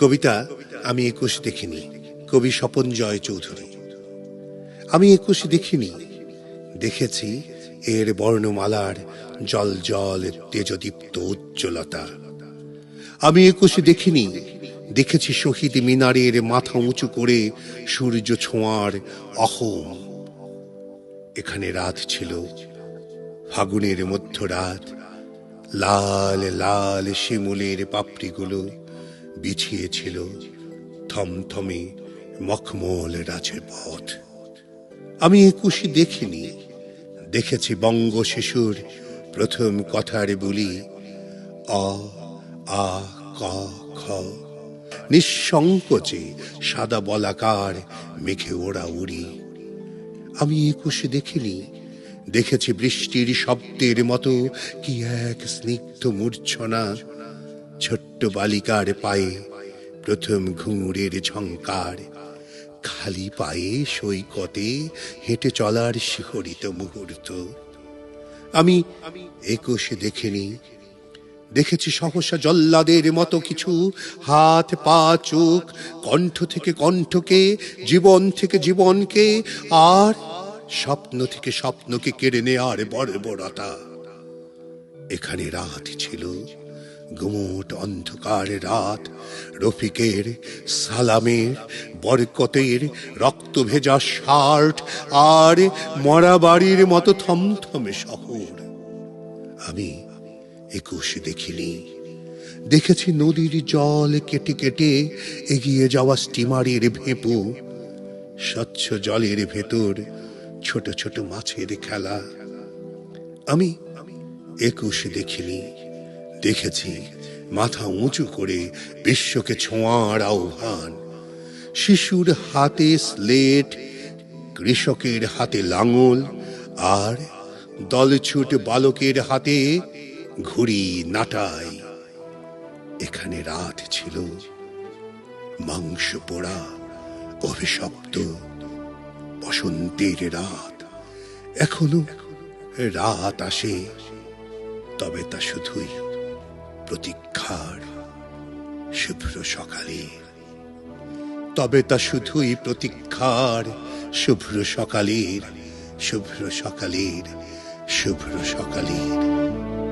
কবিতা আমি একুশ দেখিনি, কবি স্বপন জয় চৌধুরী। আমি একুশ দেখিনি, দেখেছি এর বর্ণমালার জল জল তেজদীপ্ত উজ্জ্বলতা। আমি একুশ দেখিনি, দেখেছি শহীদ মিনারের মাথা উঁচু করে সূর্য ছোঁয়ার অহম। এখানে রাত ছিল, ফাগুনের মধ্যরাত, লাল লাল শিমুলের পাপড়িগুলো বিছিয়েছিল থমথমে মখমল রাজের পথ। আমি একুশে দেখিনি, দেখেছি বঙ্গ শিশুর প্রথম কথার বলি। অ, আ, ক, খ, নিঃসংকোচে সাদা বলাকার মেঘে ওড়া উড়ি। আমি একুশে দেখিনি, দেখেছি বৃষ্টির শব্দের মতো কি এক স্নিগ্ধ মূর্ছনা। ছোট্ট বালিকার পায়ে প্রথম ঘুঙুরের ঝঙ্কার খালি পায়ে সৈকতে হেঁটে চলার শিহরিত মুহূর্ত। আমি একুশে দেখিনি। দেখেছি সহসা জল্লাদের মতো কিছু। হাত, পা, চোখ, কণ্ঠ থেকে কণ্ঠকে, জীবন থেকে জীবনকে, আর স্বপ্ন থেকে স্বপ্নকে কেড়ে নেয়ার বর্বরতা। এখানে রাত ছিল। গুমোট অন্ধকার রাত, রফিকের সালামের, বরকতের রক্ত ভেজা শার্ট আর মরা বাড়ির মতো থমথমে শহর। আমি একুশ দেখিনি। দেখেছি নদীর জল কেটে কেটে এগিয়ে যাওয়া স্টিমারের ভেপু, স্বচ্ছ জলের ভেতর ছোট ছোট মাছের খেলা। আমি একুশ দেখিনি। দেখেছি, মাথা উঁচু করে বিশ্বকে ছোঁয়ার আহ্বান। শিশুর হাতে স্লেট, কৃষকের হাতে লাঙল, আর দলছুট বালকের হাতে ঘুড়ি নাটাই। এখানে রাত ছিল, মাংস পোড়া, অভিশপ্ত, বসন্তের রাত। এখনও রাত আসে, তবে তা শুধুই প্রতীক্ষার শুভ্র সকালে। তবে তা শুধুই প্রতীক্ষার শুভ্র সকালের শুভ্র সকালের শুভ্র সকালের।